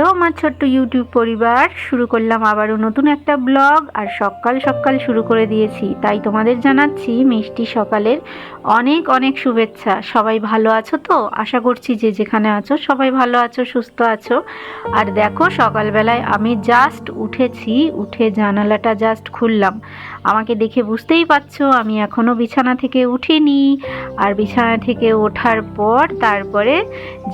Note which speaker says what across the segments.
Speaker 1: Hello, আমার ছোট্ট YouTube পরিবার। শুরু করলাম আবারও নতুন একটা ব্লগ আর সকাল সকাল শুরু করে দিয়েছি। তাই তোমাদের জানাচ্ছি মিষ্টি সকালের অনেক অনেক শুভেচ্ছা। সবাই ভালো আছো তো? আশা করছি যে যেখানে আছো সবাই ভালো আছো, সুস্থ আছো। আর দেখো, সকালবেলায় আমি জাস্ট উঠেছি, উঠে জানালাটা জাস্ট খুললাম। আমাকে দেখে বুঝতেই পারছ, আমি এখনও বিছানা থেকে উঠিনি। আর বিছানা থেকে ওঠার পর তারপরে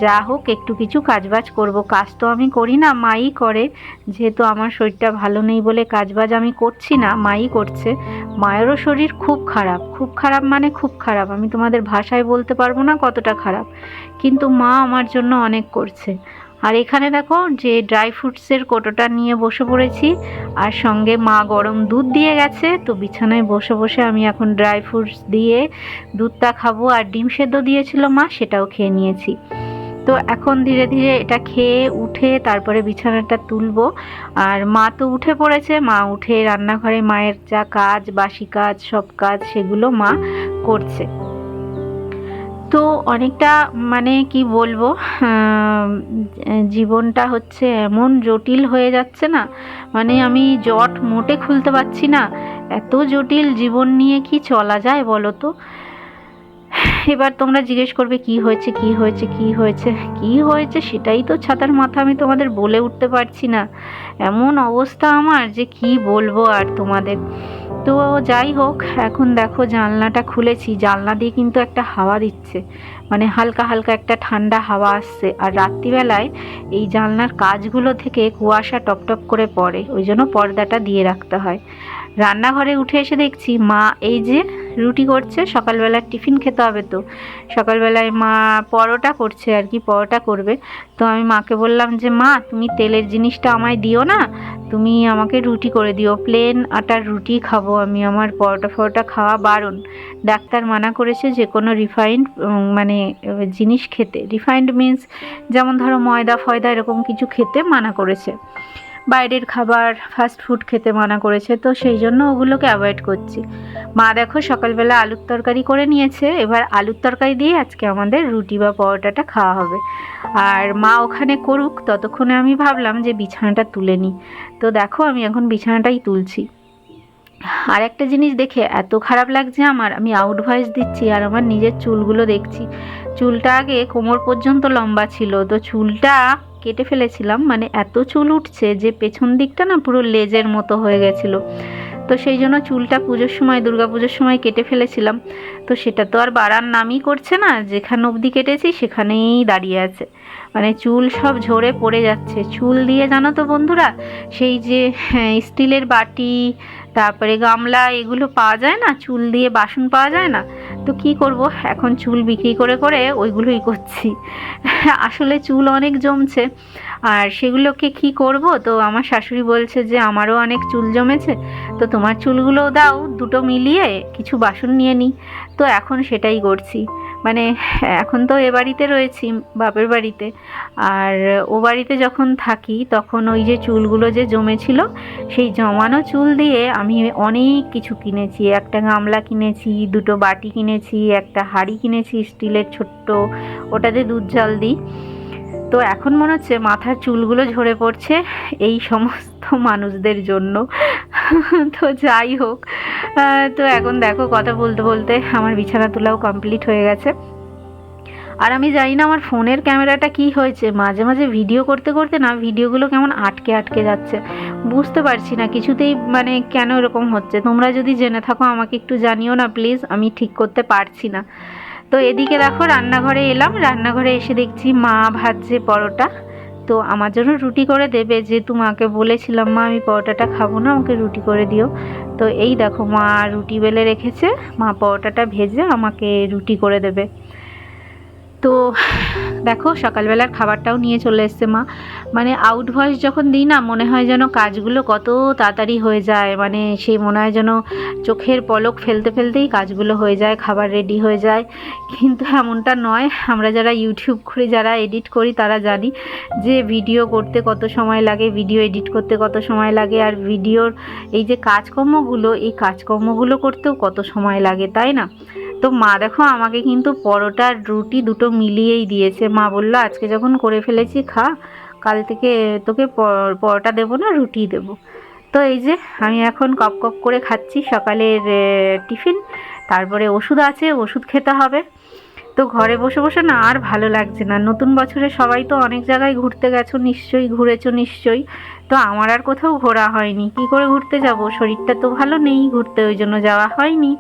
Speaker 1: যা হোক একটু কিছু কাজবাজ করব। কাজ তো আমি করি না, মাই করে। যেহেতু আমার শরীরটা ভালো নেই বলে কাজবাজ আমি করছি না, মাই করছে। মায়েরও শরীর খুব খারাপ খুব খারাপ মানে খুব খারাপ। আমি তোমাদের ভাষায় বলতে পারব না কতটা খারাপ। কিন্তু মা আমার জন্য অনেক করছে। আর এখানে দেখো যে ড্রাই ফ্রুটসের কোটোটা নিয়ে বসে পড়েছি, আর সঙ্গে মা গরম দুধ দিয়ে গেছে, তো বিছানায় বসে বসে আমি এখন ড্রাই ফ্রুটস দিয়ে দুধটা খাব, আর ডিম সেদ্ধ দিয়েছিল মা, সেটাও খেয়ে নিয়েছি। তো এখন ধীরে ধীরে এটা খেয়ে উঠে তারপরে বিছানাটা তুলবো, আর মা তো উঠে পড়েছে, মা উঠে রান্নাঘরে মায়ের যা কাজ, বাসি কাজ, সব কাজ সেগুলো মা করছে। তো অনেকটা মানে কি বলব জীবনটা হচ্ছে এমন জটিল হয়ে যাচ্ছে না। মানে আমি জট মোটে খুলতে পারছি না। এত জটিল জীবন নিয়ে কি চলা যায় বলো তো? এবার তোমরা জিজ্ঞেস করবে, কি হয়েছে কি হয়েছে কি হয়েছে? কি হয়েছে সেটাই তো ছাতার মাথা আমি তোমাদের বলে উঠতে পারছি না। এমন অবস্থা আমার যে কি বলব আর তোমাদের। তো যাই হোক, এখন দেখো জানলাটা খুলেছি। জানলা দিয়ে কিন্তু একটা হাওয়া দিচ্ছে। মানে হালকা হালকা একটা ঠান্ডা হাওয়া আসছে। আর রাত্রিবেলায় এই জানলার কাজগুলো থেকে কুয়াশা টপটপ করে পড়ে। ওই জন্য পর্দাটা দিয়ে রাখতে হয়। রান্নাঘরে উঠে এসে দেখছি মা এই যে রুটি করছে, সকালবেলার টিফিন খেতে হবে তো। সকালবেলায় মা পরোটা করছে আর কি, পরোটা করবে। তো আমি মাকে বললাম যে, মা, তুমি তেলের জিনিসটা আমায় দিও না, তুমি আমাকে রুটি করে দিও। প্লেন আটার রুটি খাব আমি, আমার পরোটা ফরোটা খাওয়া বারণ। ডাক্তার মানা করেছে যে, কোনো রিফাইন্ড মানে জিনিস খেতে রিফাইন্ড মিন্স যেমন ধরো ময়দা ফয়দা এরকম কিছু খেতে মানা করেছে। বাইরের খাবার ফাস্ট ফুড খেতে মানা করেছে, তো সেই জন্য ওগুলোকে অ্যাভয়েড করছি। মা দেখো সকালবেলা আলুর তরকারি করে নিয়েছে, এবার আলুর তরকারি দিয়ে আজকে আমাদের রুটি বা পরোটাটা খাওয়া হবে। আর মা ওখানে করুক, ততক্ষণে আমি ভাবলাম যে বিছানাটা তুলে নিই। তো দেখো আমি এখন বিছানাটাই তুলছি। আর একটা জিনিস দেখে এত খারাপ লাগছে আমার, আমি আউট ভয়েস দিচ্ছি আর আমার নিজের চুলগুলো দেখছি। চুলটা আগে কোমর পর্যন্ত লম্বা ছিল, তো চুলটা কেটে ফেলেছিলাম। মানে এত চুল উঠছে যে পেছন দিকটা না পুরো লেজের মতো হয়ে গেছিল। তো সেই জন্য চুলটা পুজোর সময় পুজোর সময় কেটে ফেলেছিলাম। তো সেটা তো আর বাড়ার নামই করছে না। যেখানে অবধি কেটেছি সেখানেই দাঁড়িয়ে আছে। মানে চুল সব ঝরে পড়ে যাচ্ছে। চুল দিয়ে জানো তো বন্ধুরা সেই যে হ্যাঁ, স্টিলের বাটি তারপরে গামলা এগুলো পাওয়া যায় না? চুল দিয়ে বাসন পাওয়া যায় না? তো কি করব? এখন চুল বিক্রি করে করে ওইগুলোই করছি। আসলে চুল অনেক জমছে। আর সেগুলোকে কি করব? তো আমার শাশুড়ি বলছে যে, আমারও অনেক চুল জমেছে। তো তোমার চুলগুলো দাও, দুটো মিলিয়ে কিছু বাসন নিয়ে নিই তো এখন সেটাই করছি। মানে এখন তো এ বাড়িতে রয়েছি, বাপের বাড়িতে। আর ও বাড়িতে যখন থাকি, তখন ওই যে চুলগুলো যে জমেছিল, সেই জমানো চুল দিয়ে আমি অনেক কিছু কিনেছি। একটা গামলা কিনেছি, দুটো বাটি কিনেছি, একটা হাড়ি কিনেছি, স্টিলের ছোট্ট, ওটাতে দুধ জল দিই। তো এখন মনে হচ্ছে মাথার চুলগুলো ঝরে পড়ছে এই সমস্ত মানুষদের জন্য। তো যাই হোক তো এখন দেখো কথা বলতে বলতে আমার বিছানা তোলাও কমপ্লিট হয়ে গেছে। আর আমি জানি না আমার ফোনের ক্যামেরাটা কি হয়েছে, মাঝে মাঝে ভিডিও করতে করতে না ভিডিওগুলো কেমন আটকে আটকে যাচ্ছে। বুঝতে পারছি না কিছুতেই মানে কেন এরকম হচ্ছে। তোমরা যদি জেনে থাকো আমাকে একটু জানিও না প্লিজ আমি ঠিক করতে পারছি না। তো এদিকে দেখো, রান্নাঘরে এলাম। রান্নাঘরে এসে দেখছি মা ভাজছে পরোটা। তো আমার জন্য রুটি করে দেবে, যেহেতু মাকে বলেছিলাম, মা, আমি পরোটাটা খাব না, আমাকে রুটি করে দিও। তো এই দেখো, মা রুটি বেলে রেখেছে, মা পরোটাটা ভেজে আমাকে রুটি করে দেবে। তো দেখো, সকালবেলার খাবারটাও নিয়ে চলে এসছে মা। মানে আউট ভয়েস যখন দিই না, মনে হয় যেন কাজগুলো কত তাড়াতাড়ি হয়ে যায়। মানে সেই মনে হয় যেন চোখের পলক ফেলতে ফেলতেই কাজগুলো হয়ে যায়, খাবার রেডি হয়ে যায়। কিন্তু এমনটা নয়, আমরা যারা ইউটিউব করি যারা এডিট করি, তারা জানি যে ভিডিও করতে কত সময় লাগে ভিডিও এডিট করতে কত সময় লাগে, আর ভিডিওর এই যে কাজকর্মগুলো, এই কাজকর্মগুলো করতেও কত সময় লাগে, তাই না? তো মা দেখো, আমাকে কিন্তু পরোটা আর রুটি দুটো মিলিয়েই দিয়েছে। মা বলল, আজকে যখন করে ফেলেছি, খা। কাল থেকে তোকে পর- পরোটা দেবো না, রুটি দেবো। তো এই যে, আমি এখন কপ কপ করে খাচ্ছি সকালের টিফিন। তারপরে ওষুধ আছে, ওষুধ খেতে হবে। তো ঘরে বসে বসে না আর ভালো লাগছে না। নতুন বছরে সবাই তো অনেক জায়গায় ঘুরতে গেছো, নিশ্চয়ই ঘুরেছো, নিশ্চয়ই। তো আমার আর কোথাও ঘোরা হয়নি। কি করে ঘুরতে যাব? শরীরটা তো ভালো নেই, ঘুরতে ওই জন্য যাওয়া হয়নি।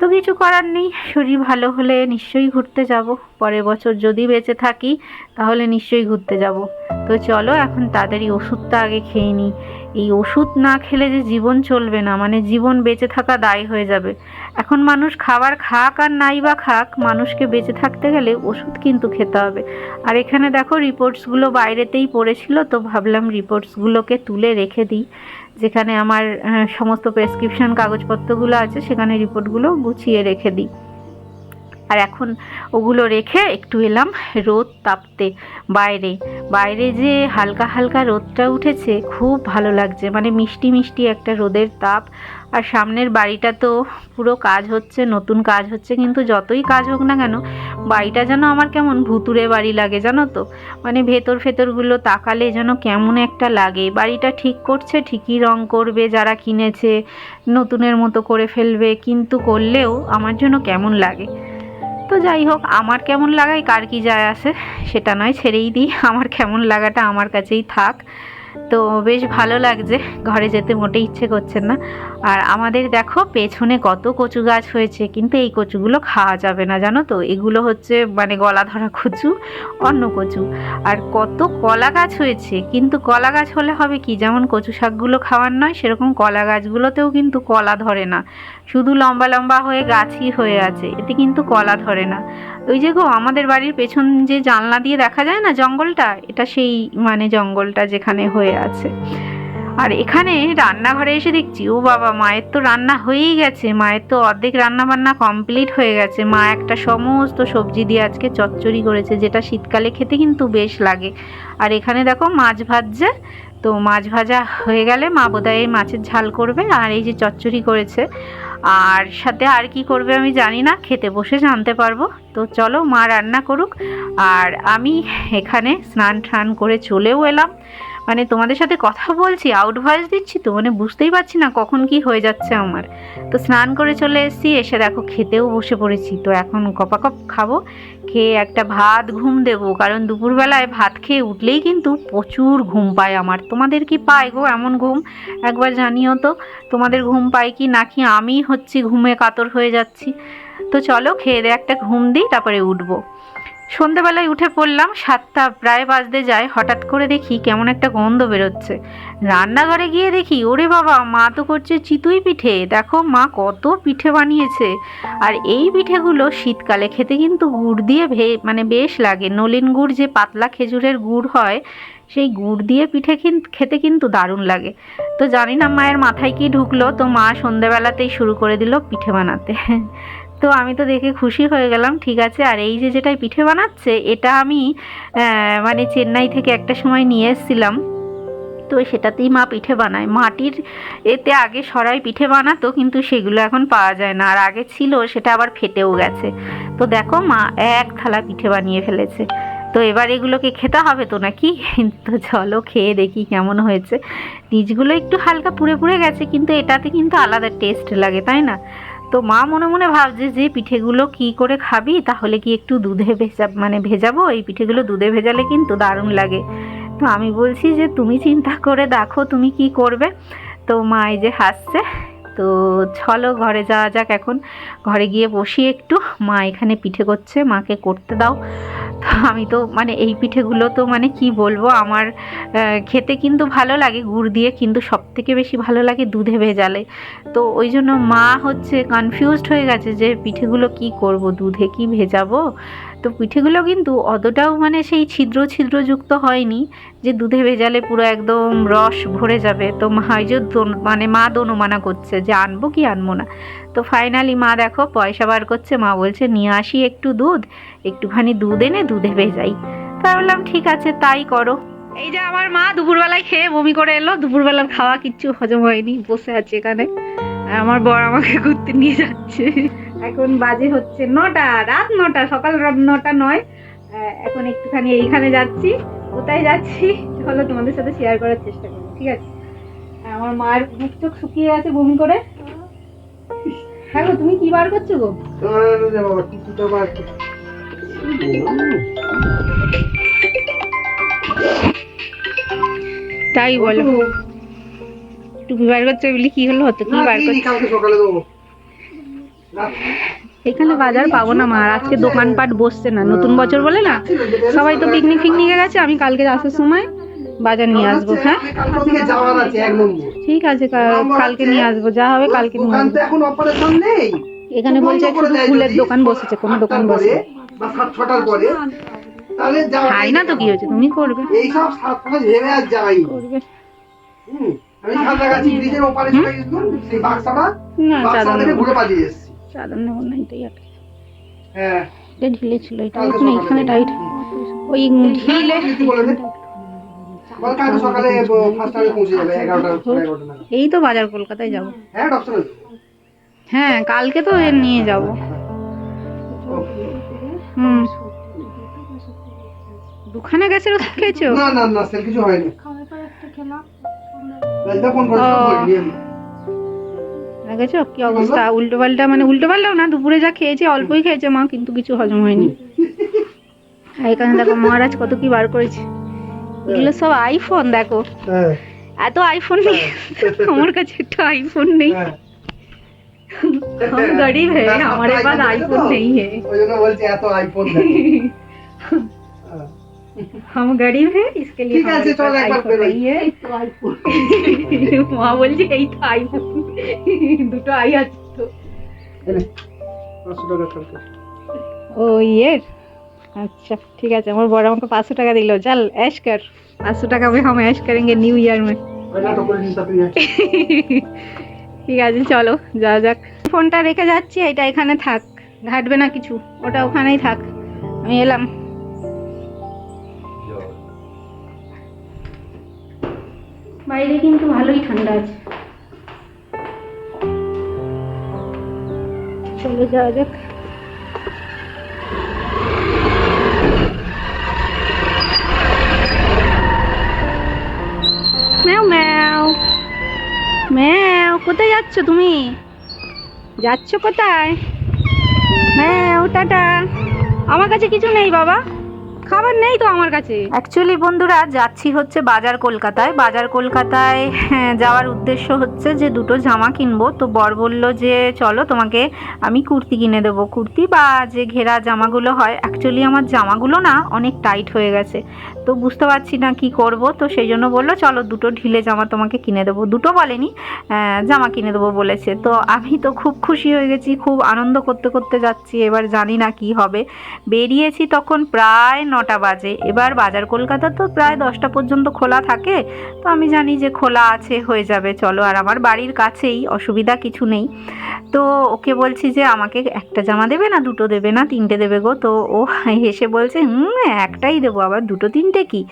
Speaker 1: তো কিছু করার নেই, শরীর ভালো হলে নিশ্চয়ই ঘুরতে যাব। পরের বছর যদি বেঁচে থাকি, তাহলে নিশ্চয়ই ঘুরতে যাব। তো চলো এখন তাড়াতাড়ি ওষুধটা আগে খেয়ে নিই। এই ওষুধ না খেলে যে জীবন চলবে না মানে জীবন বেঁচে থাকা দায় হয়ে যাবে। এখন মানুষ খাবার খাক আর নাই বা খাক, মানুষকে বেঁচে থাকতে গেলে ওষুধ কিন্তু খেতে হবে। আর এখানে দেখো রিপোর্টসগুলো বাইরেতেই পড়েছিল, তো ভাবলাম রিপোর্টসগুলোকে তুলে রেখে দিই। যেখানে আমার সমস্ত প্রেসক্রিপশন কাগজপত্রগুলো আছে সেখানে রিপোর্টগুলো গুছিয়ে রেখে দিই। আর এখন ওগুলো রেখে একটু এলাম রোদ তাপতে। বাইরে বাইরে যে হালকা হালকা রোদটা উঠেছে, খুব ভালো লাগছে। মানে মিষ্টি মিষ্টি একটা রোদের তাপ। আর সামনের বাড়িটা তো পুরো কাজ হচ্ছে, নতুন কাজ হচ্ছে, কিন্তু যতই কাজ হোক না কেন, বাড়িটা যেন আমার কেমন ভুতুরে বাড়ি লাগে, জানো তো? মানে ভেতর ফেতরগুলো তাকালে যেন কেমন একটা লাগে। বাড়িটা ঠিক করছে, ঠিকই রং করবে যারা কিনেছে, নতুনের মতো করে ফেলবে, কিন্তু করলেও আমার জন্য কেমন লাগে। তো যাই হোক, আমার কেমন লাগায়, কার কি যায় আসে সেটা নয়, ছেড়েই দিই, আমার কেমন লাগাটা আমার কাছেই থাক। তো বেশ ভালো লাগছে, ঘরে যেতে মোটেই ইচ্ছে করছেন না। আর আমাদের দেখো পেছনে কত কচু গাছ হয়েছে, কিন্তু এই কচুগুলো খাওয়া যাবে না, জানো তো? এগুলো হচ্ছে মানে গলা ধরা কচু, অন্য কচু। আর কত কলা গাছ হয়েছে, কিন্তু কলা গাছ হলে হবে কি? যেমন কচু শাকগুলো খাওয়ার নয়, সেরকম কলা গাছগুলোতেও কিন্তু কলা ধরে না। শুধু লম্বা লম্বা হয়ে গাছই হয়ে আছে, এতে কিন্তু কলা ধরে না। ওই যে গো, আমাদের বাড়ির পেছন যে জানলা দিয়ে দেখা যায় না জঙ্গলটা? এটা সেই মানে জঙ্গলটা যেখানে হয়ে আছে। আর এখানে রান্নাঘরে এসে দেখছি, ও বাবা, মায়ের তো রান্না হয়েই গেছে, মায়ের তো অর্ধেক রান্না বান্না কমপ্লিট হয়ে গেছে। মা একটা সমস্ত সবজি দিয়ে আজকে চচ্চড়ি করেছে, যেটা শীতকালে খেতে কিন্তু বেশ লাগে। আর এখানে দেখো মাছ ভাজছে, তো মাছ ভাজা হয়ে গেলে মা বোধহয় এই মাছের ঝাল করবে আর এই যে চচ্চড়ি করেছে। আর সাথে আর কি করবে আমি জানি না, খেতে বসে জানতে পারব। তো চলো মা রান্না করুক। আর আমি এখানে স্নান টান করে চলেও এলাম। মানে তোমাদের সাথে কথা বলছি আউট ভয়েস দিচ্ছি তো মানে বুঝতেই পারছি না কখন কি হয়ে যাচ্ছে আমার। তো স্নান করে চলে এসেছি, এসে দেখো খেতেও বসে পড়েছি। তো এখন কপাকপ খাব, খেয়ে একটা ভাত ঘুম দেবো। কারণ দুপুরবেলায় ভাত খেয়ে উঠলেই কিন্তু প্রচুর ঘুম পায় আমার। তোমাদের কি পায় গো এমন ঘুম? একবার জানিও তো, তোমাদের ঘুম পায় কি নাকি আমি হচ্ছি ঘুমে কাতর হয়ে যাচ্ছি। তো চলো খেয়ে দিয়ে একটা ঘুম দিই, তারপরে উঠবো। সন্ধেবেলায় উঠে পড়লাম, সাতটা প্রায় বাজতে যায়, হঠাৎ করে দেখি কেমন একটা গন্ধ বেরোচ্ছে। রান্নাঘরে গিয়ে দেখি, ওরে বাবা, মা তো করছে চিতুই পিঠে। দেখো মা কত পিঠে বানিয়েছে। আর এই পিঠেগুলো শীতকালে খেতে কিন্তু গুড় দিয়ে ভে মানে বেশ লাগে। নলিন গুড় যে পাতলা খেজুরের গুড় হয়, সেই গুড় দিয়ে পিঠে খেতে কিন্তু দারুণ লাগে। তো জানি না মায়ের মাথায় কি ঢুকলো, তো মা সন্ধেবেলাতেই শুরু করে দিল পিঠে বানাতে। তো আমি তো দেখে খুশি হয়ে গেলাম, ঠিক আছে। আর এই যে যেটাই পিঠে বানাচ্ছে, এটা আমি মানে চেন্নাই থেকে একটা সময় নিয়ে এসেছিলাম। তো সেটাতেই মা পিঠে বানায়। মাটির এতে আগে সরাই পিঠে বানাতো, কিন্তু সেগুলো এখন পাওয়া যায় না। আর আগে ছিল, সেটা আবার ফেটেও গেছে। তো দেখো মা, এক থালা পিঠে বানিয়ে ফেলেছে। তো এবার এগুলোকে খেতে হবে তো নাকি? তো চলো খেয়ে দেখি কেমন হয়েছে। বীজগুলো একটু হালকা পুড়ে পুড়ে গেছে, কিন্তু এটাতে কিন্তু আলাদা টেস্ট লাগে, তাই না? তো মা মনে মনে ভাবছে যে পিঠেগুলো কি করে খাবি? তাহলে কি একটু দুধে ভেজা মানে ভেজাবো? এই পিঠেগুলো দুধে ভেজালে কিন্তু দারুণ লাগে। তো আমি বলছি যে, তুমি চিন্তা করে দেখো তুমি কি করবে। তো মা এই যে হাসছে। তো চলো ঘরে যাওয়া যাক এখন। ঘরে গিয়ে বসি একটু। মা এখানে পিঠে করছে, মাকে করতে দাও। আমি তো মানে এই পিঠেগুলো তো মানে কি বলব, আমার খেতে কিন্তু ভালো লাগে, গুড় দিয়ে কিন্তু সব থেকে বেশি ভালো লাগে দুধে ভেজালে। তো ওই জন্য মা হচ্ছে কনফিউজড হয়ে গেছে যে পিঠেগুলো কি করব, দুধে কি ভেজাবো? তো পিঠেগুলো কিন্তু অতটাও মানে সেই ছিদ্র ছিদ্রযুক্ত হয়নি যে দুধে ভেজালে পুরো একদম রস ভরে যাবে। তো মা এই দোন- মানে মা দোনোমানা করছে যে আনব কি আনব না। তো ফাইনালি মা দেখো পয়সা বার করছে, মা বলছে, নিয়ে আসি একটু দুধ, একটুখানি দুধ এনে দুধে ভেজাই। তা বললাম, ঠিক আছে, তাই করো। এই যে আমার মা দুপুরবেলায় খেয়ে বমি করে এলো, দুপুরবেলার খাওয়া কিচ্ছু হজম হয়নি, বসে আছে এখানে। আমার বর আমাকে ঘুরতে নিয়ে যাচ্ছে। এখন বাজে হচ্ছে নটা রাত নটা সকাল রাত নটা নয়। এখন একটুখানি এইখানে যাচ্ছি কোথায় যাচ্ছি হলো তোমাদের সাথে শেয়ার করার চেষ্টা করব ঠিক আছে? আমার মায়ের মুখ চোখ শুকিয়ে আছে বমি করে। হ্যাঁ গো তুমি কি বার করছ গো। তাই বলো। টুপি বার করছ বলি কি হলো? হতো কি বার করছ?
Speaker 2: সকালে দেবো।
Speaker 1: এখানে বাজার পাবো না মা। আজকে দোকানপাট বসছে না। নতুন বছর বলে না? সবাই তো পিকনিক ফিকনিকে গেছে আমি কালকে আসার সময় বাজার নিয়ে আসব হ্যাঁ? ঠিক আছে কালকে নিয়ে আসব যা হবে কালকে নিয়ে আসব।
Speaker 2: এখন
Speaker 1: বলছে শুধু ফুলের দোকান বসেছে কোনো দোকান বসে
Speaker 2: বা সাত ছটার পরে তাহলে যাওয়া
Speaker 1: খাই না তো কি হয়েছে? তুমি করবে।
Speaker 2: এইসব সাত পাঁচ ভেবে আর যাই
Speaker 1: করবে।
Speaker 2: হুম, আমি সাঁতরাগাছি ব্রিজের ওপারে চলে গেছিলাম সেই বাক্সাটা
Speaker 1: না
Speaker 2: বাক্সা থেকে ঘুরে পালিয়ে এসেছি।
Speaker 1: চাদর নেব না এটাই
Speaker 2: হ্যাঁ।
Speaker 1: এটা ঢিলে ছিল এটা
Speaker 2: কালকে
Speaker 1: এখানে এখানে টাইট ওই ঢিলে এই তো বাজার কলকাতায় যাব।
Speaker 2: হ্যাঁ
Speaker 1: হ্যাঁ কালকে তো নিয়ে যাব। হুম। দুখানা গ্যাসের ওষুধ খেয়েছো?
Speaker 2: না না না স্যার কিছু হয়নি। রাজদা ফোন করেছিল
Speaker 1: ও।
Speaker 2: বলিনি আমি।
Speaker 1: দেখেছো কি অবস্থা উল্টো পাল্টা মানে উল্টো পাল্টাও না দুপুরে যা খেয়েছে অল্পই খেয়েছে মা কিন্তু কিছু হজম হয়নি আর এখানে দেখো মহারাজ কত কি বার করেছে এগুলো সব আইফোন দেখো
Speaker 2: হ্যাঁ
Speaker 1: এত আইফোন নেই আমার কাছে একটা আইফোন নেই
Speaker 2: হ্যাঁ
Speaker 1: हम गरीब है
Speaker 2: হ্যাঁ,
Speaker 1: हमारे
Speaker 2: আপনার
Speaker 1: पास
Speaker 2: iPhone
Speaker 1: आईफोन
Speaker 2: দেখো?
Speaker 1: नहीं है हम गरीब है इसके लिए
Speaker 2: ঠিক আছে,
Speaker 1: हमारे
Speaker 2: চল
Speaker 1: पास
Speaker 2: একবার
Speaker 1: iPhone
Speaker 2: বেরোই।
Speaker 1: नहीं है মা বলছে এই তো আইফোন দুটো আই আছে তো
Speaker 2: পাঁচশো টাকা খরচ
Speaker 1: ও ইয়ের अच्छा ठीक है আমার বড় আমাকে পাঁচশো টাকা দিল चल ऐश कर पाँच सौ टका में हम ऐश करेंगे न्यू ईयर में
Speaker 2: ওই নাটক করে নিন তাড়াতাড়ি আয়।
Speaker 1: ঠিক আছে চলো যা যাক ফোনটা রেখে যাচ্ছি এটা এখানে থাক ঘাটবে না কিছু ওটা ওখানেই থাক আমি এলাম বাইরে কিন্তু ভালোই ঠান্ডা আছে। চলে যাওয়া যাক। ম্যাও ম্যাও। ম্যাও, কোথায় যাচ্ছ তুমি? যাচ্ছ কোথায়? ম্যাও, টাটা। আমার কাছে কিছু নেই, বাবা। খাবার নেই তো আমার কাছে। অ্যাকচুয়ালি বন্ধুরা যাচ্ছি হচ্ছে বাজার কলকাতায়। বাজার কলকাতায় হ্যাঁ, যাওয়ার উদ্দেশ্য হচ্ছে যে দুটো জামা কিনবো। তো বর বলল যে চলো তোমাকে আমি কুর্তি কিনে দেবো। কুর্তি বা যে ঘেরা জামাগুলো হয় অ্যাকচুয়ালি আমার জামাগুলো না অনেক টাইট হয়ে গেছে। তো বুঝতে পারছি না কি করব। তো সেই জন্য বলল চলো দুটো ঢিলে জামা তোমাকে কিনে দেবো। দুটো বলেনি জামা কিনে দেবো বলেছে। তো আমি তো খুব খুশি হয়ে গেছি খুব আনন্দ করতে করতে যাচ্ছি। এবার জানি না কি হবে। বেরিয়েছি তখন প্রায় নটা বাজে। এবার বাজার কলকাতা তো প্রায় দশটা পর্যন্ত খোলা থাকে, তো আমি জানি যে খোলা আছে, হয়ে যাবে, চলো। আর আমার বাড়ির কাছেই, অসুবিধা কিছু নেই। তো ওকে বলছি যে, আমাকে একটা জামা দেবে না, দুটো দেবে না, তিনটে দেবে গো? তো ও হেসে বলছে, হুম, একটাই দেবো, আবার দুটো তিনটে কি?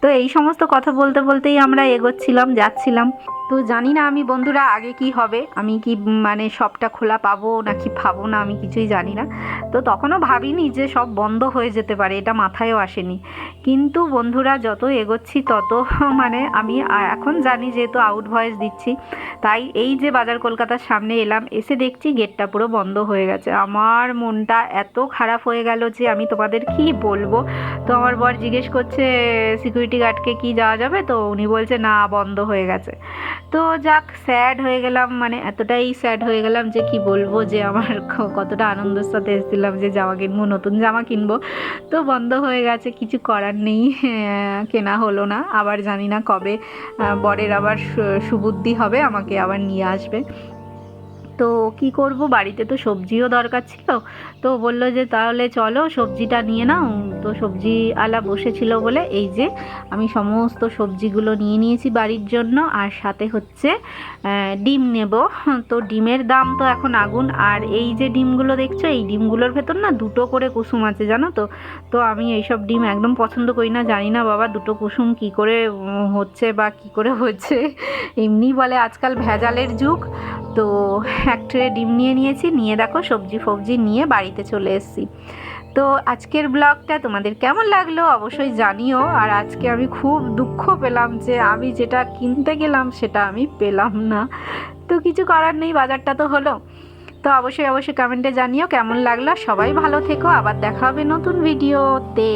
Speaker 1: তো এই সমস্ত কথা বলতে বলতেই আমরা এগোচ্ছিলাম, যাচ্ছিলাম। তো জানি না আমি, বন্ধুরা, আগে কি হবে? আমি কি মানে সবটা খোলা পাবো নাকি পাবো না, আমি কিছুই জানি না। তো তখনও ভাবিনি যে সব বন্ধ হয়ে যেতে পারে, এটা মাথায়ও আসেনি। কিন্তু বন্ধুরা যত এগোচ্ছি, তত মানে আমি এখন জানি যেহেতু আউট ভয়েস দিচ্ছি, তাই এই যে বাজার কলকাতার সামনে এলাম, এসে দেখছি গেটটা পুরো বন্ধ হয়ে গেছে। আমার মনটা এত খারাপ হয়ে গেল যে আমি তোমাদের কি বলব? তো আমার বর জিজ্ঞেস করছে সিকিউরিটি গার্ডকে কি যাওয়া যাবে? তো উনি বলছে, না, বন্ধ হয়ে গেছে। তো যাক স্যাড হয়ে গেলাম মানে এতটাই স্যাড হয়ে গেলাম যে কি বলব, যে আমার কতটা আনন্দের সাথে এসেছিলাম যে জামা কিনবো, নতুন জামা কিনবো। তো বন্ধ হয়ে গেছে কিছু করার নেই। আহ, কেনা হলো না। আবার জানি না কবে বরের আবার সুবুদ্ধি হবে আমাকে আবার নিয়ে আসবে। তো কি করব? বাড়িতে তো সবজিও দরকার ছিল। তো বলল যে, তাহলে চলো সবজিটা নিয়ে নাও। তো সবজি আলা বসেছিল বলে, এই যে, আমি সমস্ত সবজিগুলো নিয়ে নিয়েছি বাড়ির জন্য। আর সাথে হচ্ছে ডিম নেব। তো ডিমের দাম তো এখন আগুন। আর এই যে ডিমগুলো দেখছ, এই ডিমগুলোর ভেতর না দুটো করে কুসুম আছে, জানো তো? তো আমি এইসব ডিম একদম পছন্দ করি না। জানি না বাবা, দুটো কুসুম কি করে হচ্ছে বা কি করে হচ্ছে। এমনি বলে আজকাল ভেজালের যুগ। তো এক ট্রে ডিম নিয়ে নিয়েছি, নিয়ে দেখো সবজি ফবজি নিয়ে বাড়িতে চলে এসেছি। তো আজকের ব্লগটা তোমাদের কেমন লাগল অবশ্যই জানিও, আর আজকে আমি খুব দুঃখ পেলাম যে আমি যেটা কিনতে গেলাম সেটা আমি পেলাম না। তো কিছু করার নেই, বাজারটা তো হলো। তো অবশ্যই অবশ্যই কমেন্টে জানিও কেমন লাগল। সবাই ভালো থেকো, আবার দেখা হবে নতুন ভিডিওতে